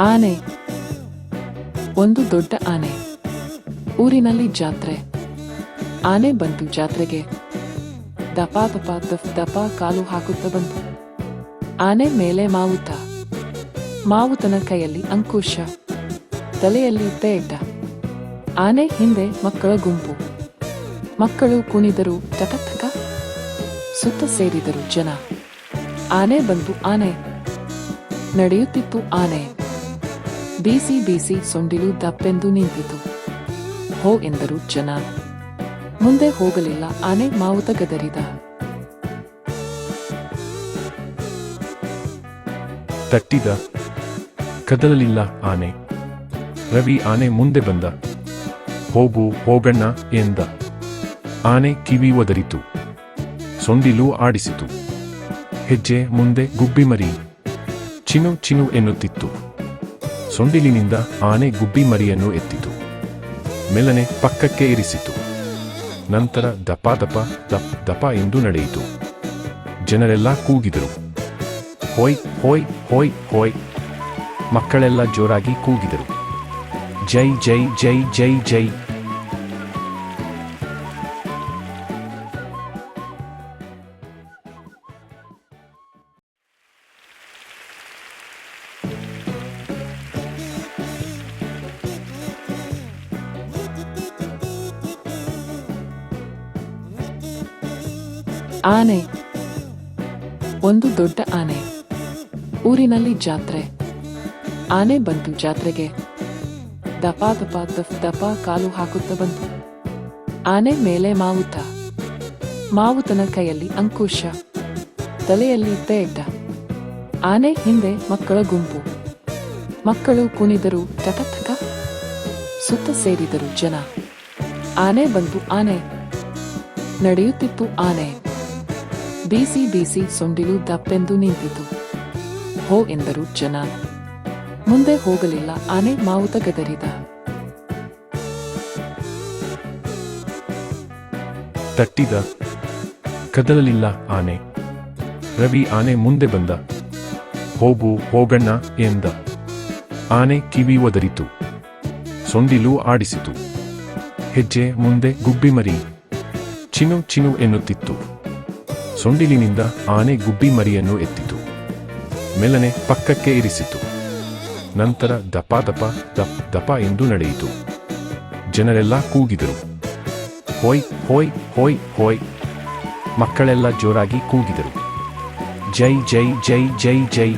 ಆನೆ. ಒಂದು ದೊಡ್ಡ ಆನೆ. ಊರಿನಲ್ಲಿ ಜಾತ್ರೆ. ಆನೆ ಬಂತು ಜಾತ್ರೆಗೆ. ದಪ ದಪ ದಫ್ ದಪ ಕಾಲು ಹಾಕುತ್ತಾ ಬಂತು ಆನೆ ಮೇಲೆ ಮಾವುತ. ಮಾವುತನ ಕೈಯಲ್ಲಿ ಅಂಕುಶ. ತಲೆಯಲ್ಲಿ ತೇಟ. ಆನೆ ಹಿಂದೆ ಮಕ್ಕಳ ಗುಂಪು. ಮಕ್ಕಳು ಕುಣಿದರು ಟಕಟಕ ಸುತ್ತ ಸೇರಿದರು ಜನ. ಆನೆ ಬಂತು ಆನೆ. ನಡೆಯುತ್ತಿತ್ತು ಆನೆ. ಬೀಸಿ ಬಿಸಿ ಸೊಂಡಿಲು ದಪ್ಪೆಂದು ನಿಂತಿತು. ಹೋ ಎಂದರು ಜನ. ಮುಂದೆ ಹೋಗಲಿಲ್ಲ, ಆನೆ ಮಾವುತ ಗದರಿದ. ತಟ್ಟಿದ. ಕದಲಲಿಲ್ಲ ಆನೆ. ರವಿ ಆನೆ ಮುಂದೆ ಬಂದ. ಹೋಗು, ಹೋಗಣ್ಣ ಎಂದ. ಆನೆ ಕಿವಿ ಒದರಿತು. ಸೊಂಡಿಲು ಆಡಿಸಿತು. ಹೆಜ್ಜೆ ಮುಂದೆ ಗುಬ್ಬಿ ಮರಿ ಚಿನು ಚಿನು ಎನ್ನುತ್ತಿತ್ತು. ಸೊಂಡಿಲಿನಿಂದ ಆನೆ ಗುಬ್ಬಿ ಮರಿಯನ್ನು ಎತ್ತಿತು. ಮೆಲ್ಲನೆ ಪಕ್ಕಕ್ಕೆ ಇರಿಸಿತು. ನಂತರ ದಪ ದಪ ದಪ್ ದಪ ಎಂದು ನಡೆಯಿತು. ಜನರೆಲ್ಲ ಕೂಗಿದರು. ಹೋಯ್ ಹೋಯ್ ಹೋಯ್ ಹೋಯ್. ಮಕ್ಕಳೆಲ್ಲ ಜೋರಾಗಿ ಕೂಗಿದರು. ಜೈ ಜೈ ಜೈ ಜೈ ಜೈ. ಆನೆ. ಒಂದು ದೊಡ್ಡ ಆನೆ. ಊರಿನಲ್ಲಿ ಜಾತ್ರೆ. ಆನೆ ಬಂತು ಜಾತ್ರೆಗೆ. ದಪ ದಪ ದಫ್ ದಪ ಕಾಲು ಹಾಕುತ್ತಾ ಬಂತು. ಆನೆ ಮೇಲೆ ಮಾವುತ. ಮಾವುತನ ಕೈಯಲ್ಲಿ ಅಂಕುಶ. ತಲೆಯಲ್ಲಿ ತೇಟ ಆನೆ ಹಿಂದೆ ಮಕ್ಕಳ ಗುಂಪು. ಮಕ್ಕಳು ಕುಣಿದರು ಟಕಟಕ ಸುತ್ತ ಸೇರಿದರು ಜನ. ಆನೆ ಬಂತು ಆನೆ. ನಡೆಯುತ್ತಿತ್ತು ಆನೆ. ಬೀಸಿ ಬಿಸಿ ಸೊಂಡಿಲು ದಪ್ಪೆಂದು ನಿಂತಿತು. ಹೋ ಎಂದರು ಜನ. ಮುಂದೆ ಹೋಗಲಿಲ್ಲ ಆನೆ ಮಾವುತ ಗದರಿದ. ತಟ್ಟಿದ. ಕದಲಲಿಲ್ಲ ಆನೆ. ರವಿ ಆನೆ ಮುಂದೆ ಬಂದ. ಹೋಗು, ಹೋಗಣ್ಣ ಎಂದ. ಆನೆ ಕಿವಿ ಒದರಿತು. ಸೊಂಡಿಲು ಆಡಿಸಿತು. ಹೆಜ್ಜೆ ಮುಂದೆ ಗುಬ್ಬಿ ಮರಿ. ಚಿನು ಚಿನು ಎನ್ನುತ್ತಿತ್ತು. ಸೊಂಡಿಲಿನಿಂದ ಆನೆ ಗುಬ್ಬಿ ಮರಿಯನ್ನು ಎತ್ತಿತು. ಮೆಲ್ಲನೆ ಪಕ್ಕಕ್ಕೆ ಇರಿಸಿತು. ನಂತರ ದಪ ದಪ ದಪ್ ದಪ ಎಂದು ನಡೆಯಿತು. ಜನರೆಲ್ಲ ಕೂಗಿದರು. ಹೋಯ್ ಹೋಯ್ ಹೋಯ್ ಹೋಯ್. ಮಕ್ಕಳೆಲ್ಲ ಜೋರಾಗಿ ಕೂಗಿದರು. ಜೈ ಜೈ ಜೈ ಜೈ ಜೈ.